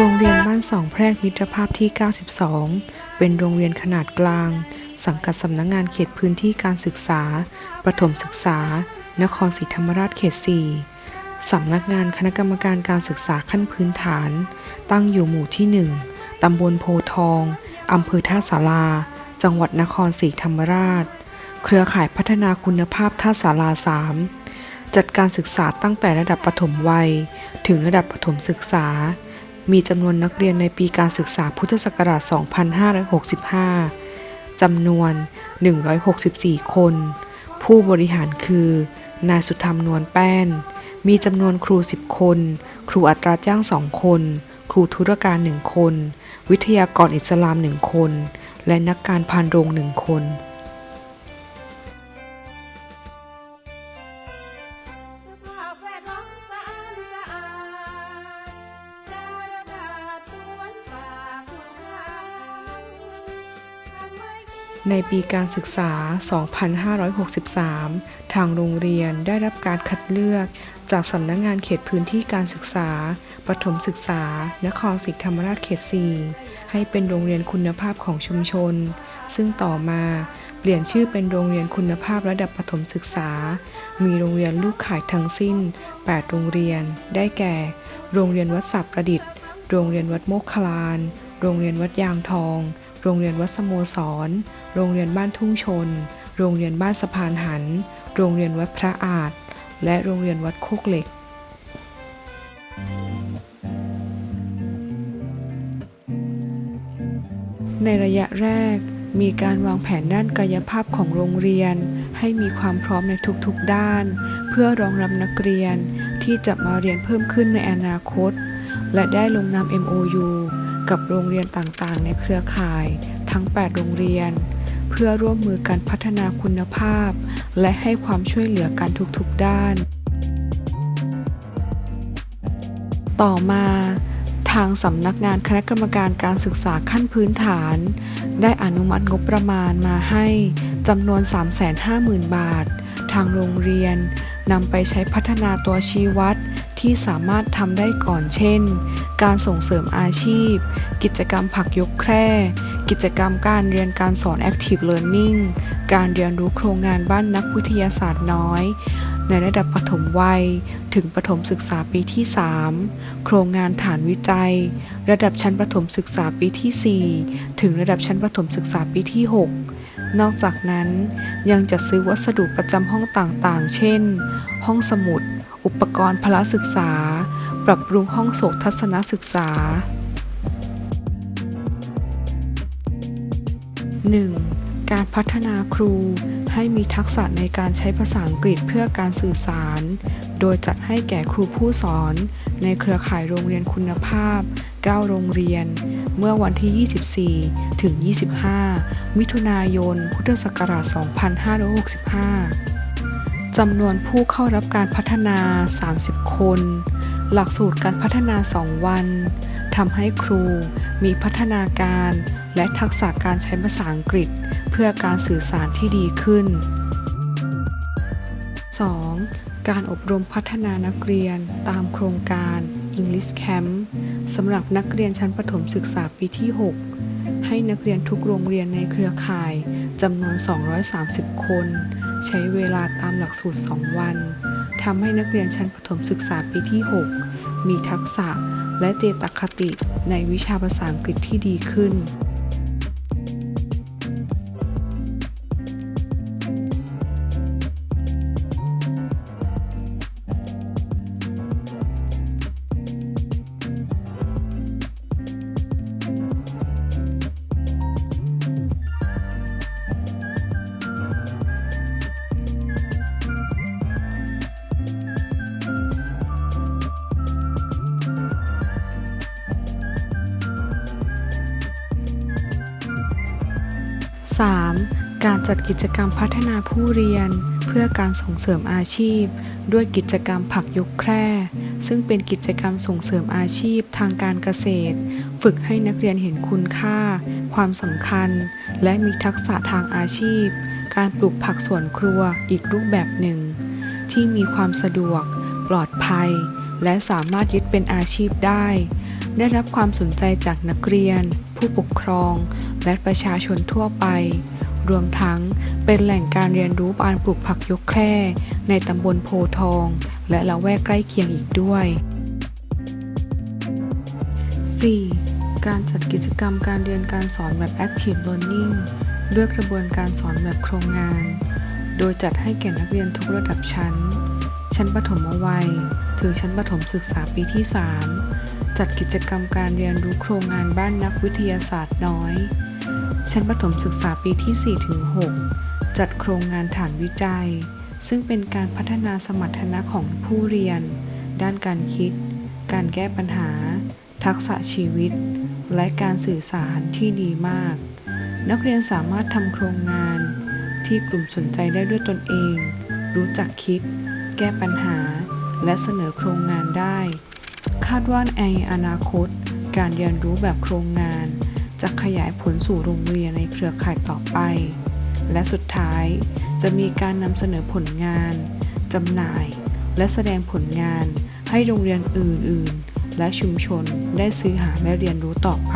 โรงเรียนบ้านสองแพรกมิตรภาพที่ 92 เป็นโรงเรียนขนาดกลาง สังกัดสำนักงงานเขตพื้นที่การศึกษา ประถมศึกษา นครศรีธรรมราชเขต 4 สำนักงานคณะกรรมการการศึกษาขั้นพื้นฐาน ตั้งอยู่หมู่ที่ 1 ตำบลโพทองอำเภอท่าสารา จังหวัดนครศรีธรรมราช เครือข่ายพัฒนาคุณภาพท่าสารา3จัดการศึกษาตั้งแต่ระดับประถมวัย ถึงระดับประถมศึกษา มีจำนวนนักเรียนในปีการศึกษาพุทธศักราช 2565 จำนวน 164 คน ผู้บริหารคือ นายสุธรรมนวลแป้น มีจำนวนครู 10 คน ครูอัตราจ้าง 2 คน ครูธุรการ 1 คน วิทยากรอิสลาม 1 คน และนักการพานโรง 1 คน ในปีการศึกษา 2563 ทางโรงเรียนได้รับการคัดเลือก จากสำนักงงานเขตพื้นที่การศึกษาประถมศึกษา นครศรีธรรมราชเขต 4 ให้เป็นโรงเรียนคุณภาพของชุมชน ซึ่งต่อมาเปลี่ยนชื่อเป็นโรงเรียนคุณภาพระดับประถมศึกษา มีโรงเรียนลูกข่ายทั้งสิ้น 8 โรงเรียน ได้แก่ โรงเรียนวัดสับประดิษฐ์ โรงเรียนวัดโมกขลาน โรงเรียนวัดยางทอง รงเรียนวัดสโมสร โรงเรียนบ้านทุ่งชน โรงเรียนบ้านสะพานหัน โรงเรียนวัดพระอาจ และโรงเรียนวัดโคกเหล็กในระยะแรก มีการวางแผนด้านกายภาพของโรงเรียน ให้มีความพร้อมในทุกๆด้าน เพื่อรองรับนักเรียนที่จะมาเรียนเพิ่มขึ้นในอนาคต และได้ลงนาม MOU กับโรงเรียนต่างๆ ในเครือข่ายทั้ง 8 โรงเรียน เพื่อร่วมมือกันพัฒนาคุณภาพ และให้ความช่วยเหลือกันทุกๆด้าน ต่อมาทางสำนักงานคณะกรรมการการศึกษาขั้นพื้นฐาน ได้อนุมัติงบประมาณมาให้จำนวน 350,000 บาท ทางโรงเรียนนำไปใช้พัฒนาตัวชี้วัด ที่สามารถทำได้ก่อนเช่น การส่งเสริมอาชีพ กิจกรรมผักยกแคร่ กิจกรรมการเรียนการสอน Active Learning การเรียนรู้โครงงานบ้านนักวิทยาศาสตร์น้อย ในระดับปฐมวัย ถึงประถมศึกษาปีที่ 3 โครงงานฐานวิจัย ระดับชั้นประถมศึกษาปีที่ 4 ถึงระดับชั้นประถมศึกษาปีที่ 6นอกจากนั้นยังจัดซื้อวัสดุประจำห้องต่างๆ เช่น ห้องสมุด อุปกรณ์พละศึกษา ปรับปรุงห้องโสตทัศนศึกษา 1. การพัฒนาครูให้มีทักษะในการใช้ภาษาอังกฤษเพื่อการสื่อสาร โดยจัดให้แก่ครูผู้สอน ในเครือข่ายโรงเรียนคุณภาพ 9 โรงเรียน เมื่อวันที่ 24 ถึง 25 มิถุนายน พุทธศักราช 2565 จำนวนผู้เข้ารับการพัฒนา 30 คน หลักสูตรการพัฒนา 2 วันทำให้ครูมีพัฒนาการและทักษะการใช้ภาษาอังกฤษ เพื่อการสื่อสารที่ดีขึ้น 2. การอบรมพัฒนานักเรียนตามโครงการ English Camp สำหรับนักเรียนชั้นประถมศึกษาปีที่ 6 ให้นักเรียนทุกโรงเรียนในเครือข่ายจำนวน 230 คน ใช้เวลาตามหลักสูตร 2 วันทำให้นักเรียนชั้นประถมศึกษาปีที่ 6 มีทักษะและเจตคติในวิชาภาษาอังกฤษที่ดีขึ้น 3. การจัดกิจกรรมพัฒนาผู้เรียน เพื่อการส่งเสริมอาชีพ ด้วยกิจกรรมผักยกแคร่ ซึ่งเป็นกิจกรรมส่งเสริมอาชีพทางการเกษตร ฝึกให้นักเรียนเห็นคุณค่า ความสำคัญ และมีทักษะทางอาชีพ การปลูกผักสวนครัวอีกรูปแบบหนึ่ง ที่มีความสะดวก ปลอดภัย และสามารถยึดเป็นอาชีพได้ ได้รับความสนใจจากนักเรียน ผู้ปกครอง และประชาชนทั่วไป รวมทั้งเป็นแหล่งการเรียนรู้การปลูกผักยกแคร่ในตำบลโพทอง และละแวกใกล้เคียงอีกด้วย 4. การจัดกิจกรรมการเรียนการสอนแบบ Active Learning ด้วยกระบวนการสอนแบบโครงงาน โดยจัดให้แก่นักเรียนทุกระดับชั้น ชั้นประถมวัย ถึงชั้นประถมศึกษาปีที่ 3 จัดกิจกรรมการเรียนรู้โครงงานบ้านนักวิทยาศาสตร์น้อย ชั้นประถมศึกษาปีที่4ถึง6จัดโครงงานฐานวิจัย ซึ่งเป็นการพัฒนาสมรรถนะของผู้เรียน ด้านการคิด การแก้ปัญหา ทักษะชีวิต และการสื่อสารที่ดีมาก นักเรียนสามารถทำโครงงาน ที่กลุ่มสนใจได้ด้วยตนเอง รู้จักคิด แก้ปัญหา และเสนอโครงงานได้ คาดว่าในอนาคต การเรียนรู้แบบโครงงาน จะขยายผลสู่โรงเรียนในเครือข่ายต่อไป และสุดท้ายจะมีการนำเสนอผลงานจำหน่าย และแสดงผลงานให้โรงเรียนอื่น ๆ และชุมชนได้ซื้อหาและเรียนรู้ต่อไป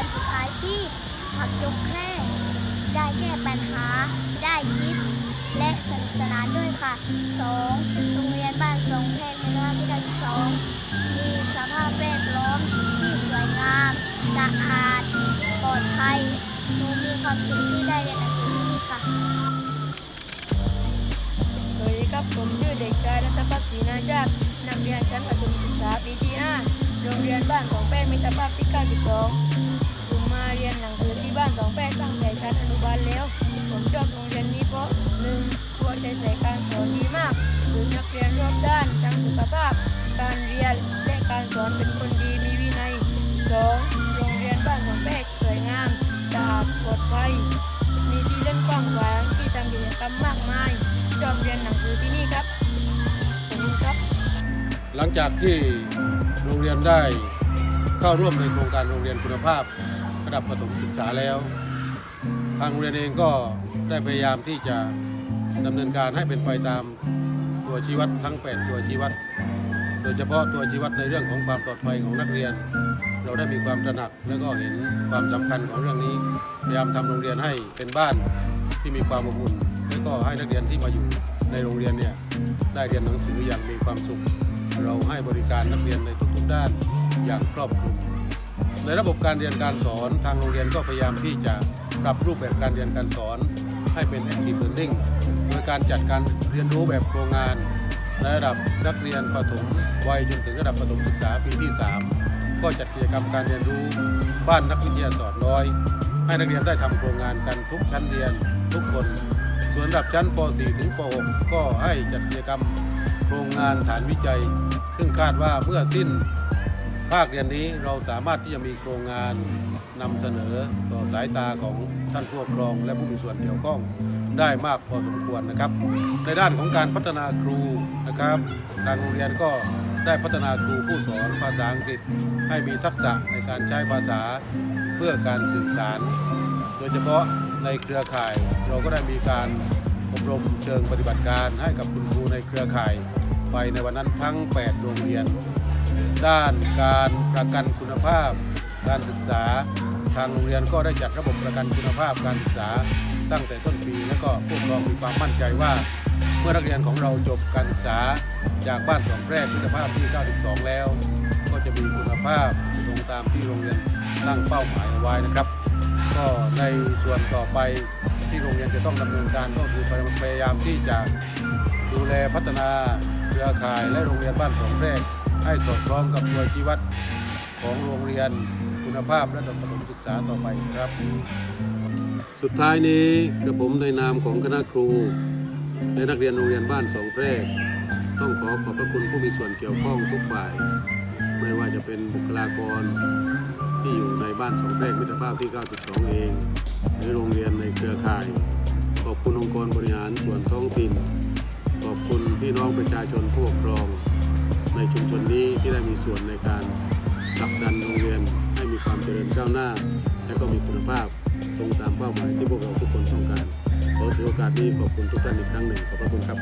การฝึกอาชีพผักยกแคร่ได้แก้ปัญหา ได้คิด และสนุกสนานด้วยค่ะ 2. โรงเรียนบ้านทรงเพชรในระพิการสองมีสภาพแวดล้อมที่สวยงามสะอาดปลอดภัยหนูมีความสุขที่ได้เรียนหนังสือที่นี่ค่ะสวัสดีครับผมชื่อเด็กชายรัตพัฒน์ศรีนาจากนักเรียนชั้นประถมศึกษาปีที่5โรงเรียนบ้านของแป้งมิตรภาพที่ 92 เรียนหนังสือที่บ้านของแป้งตั้งแต่ชั้นอนุบาลแล้ว ผมชอบโรงเรียนนี้เพราะหนึ่งครูใจใส่การสอนดีมากหรือนักเรียนรอบด้านทั้งสุขภาพ การเรียนและการสอนเป็นคนดีมีวินัยสองโรงเรียนบ้านของแป้งสวยงามสะอาดปลอดภัยมีที่เล่นกว้างขวางที่ทำกิจกรรมมากมายชอบเรียนหนังสือที่นี่ครับขอบคุณครับ หลังจากที่โรงเรียนได้เข้าร่วมในโครงการโรงเรียนคุณภาพ ระดับประถมศึกษาแล้ว ทางโรงเรียนเองก็ได้พยายามที่จะดำเนินการให้เป็นไปตามตัวชี้วัดทั้ง 8 ตัวชี้วัด โดยเฉพาะตัวชี้วัดในเรื่องของความปลอดภัยของนักเรียน เราได้มีความตระหนักและก็เห็นความสำคัญของเรื่องนี้ พยายามทำโรงเรียนให้เป็นบ้านที่มีความอบอุ่นและก็ให้นักเรียนที่มาอยู่ในโรงเรียนเนี่ยได้เรียนหนังสืออย่างมีความสุข เราให้บริการนักเรียนในทุกๆด้านอย่างครอบคลุม ในระบบการเรียนการสอนทางโรงเรียนก็พยายามที่จะปรับรูปแบบการเรียนการสอน ให้เป็น active learning โดยการจัดการเรียนรู้แบบโครงงานในระดับนักเรียนประถมวัยจนถึงระดับประถมศึกษาปีที่ 3 ก็จัดกิจกรรมการเรียนรู้บ้านนักวิทยาศาสตร์น้อย ให้นักเรียนได้ทำโครงงานกันทุกชั้นเรียนทุกคน ส่วนระดับชั้นป .4 ถึงป .6 ก็ให้จัดกิจกรรมโครงงานฐานวิจัย ซึ่งคาดว่าเมื่อสิ้น ภาคเรียนนี้เราสามารถที่จะมีโครงงานนำเสนอต่อสายตาของท่านผู้ปกครอง และผู้มีส่วนเกี่ยวข้องได้มากพอสมควรนะครับ ในด้านของการพัฒนาครูนะครับทางโรงเรียนก็ได้พัฒนาครูผู้สอนภาษาอังกฤษ ให้มีทักษะในการใช้ภาษาเพื่อการสื่อสาร โดยเฉพาะในเครือข่ายเราก็ได้มีการอบรมเชิงปฏิบัติการให้กับคุณครูในเครือข่าย ไปในวันนั้นทั้ง 8 โรงเรียน ด้านการประกันคุณภาพ การศึกษา ทางโรงเรียนก็ได้จัดระบบประกันคุณภาพการศึกษา ตั้งแต่ต้นปีและก็ผู้ปกครองมีความมั่นใจว่า เมื่อนักเรียนของเราจบการศึกษาจากบ้านสองแพร่คุณภาพที่ 92 แล้ว ก็จะมีคุณภาพตรงตามที่โรงเรียนตั้งเป้าหมายเอาไว้นะครับ ก็ในส่วนต่อไปที่โรงเรียนจะต้องดำเนินการก็คือพยายามที่จะดูแลพัฒนาเครือข่ายและโรงเรียนบ้านสองแพรก ให้สอดคล้องกับตัวชี้วัดของโรงเรียนคุณภาพและระดับประถมศึกษาต่อไปครับ สุดท้ายนี้กระผมในนามของคณะครู และนักเรียนโรงเรียนบ้านสองแพรกต้องขอขอบพระคุณผู้มีส่วนเกี่ยวข้องทุกฝ่าย ไม่ว่าจะเป็นบุคลากร ที่อยู่ในบ้านสองแพรกมิตรภาพที่ 92 เองหรือโรงเรียนในเครือข่าย ขอบคุณองค์กรบริหารส่วนท้องถิ่น ขอบคุณพี่น้องประชาชน ในชุมชนนี้ที่ได้มีส่วนในการผลักดันโรงเรียนให้มีความเจริญก้าวหน้า และก็มีคุณภาพตรงตามเป้าหมายที่พวกเราทุกคนต้องการขอถือโอกาสนี้ขอบคุณทุกท่านอีกครั้งหนึ่งขอบพระคุณครับ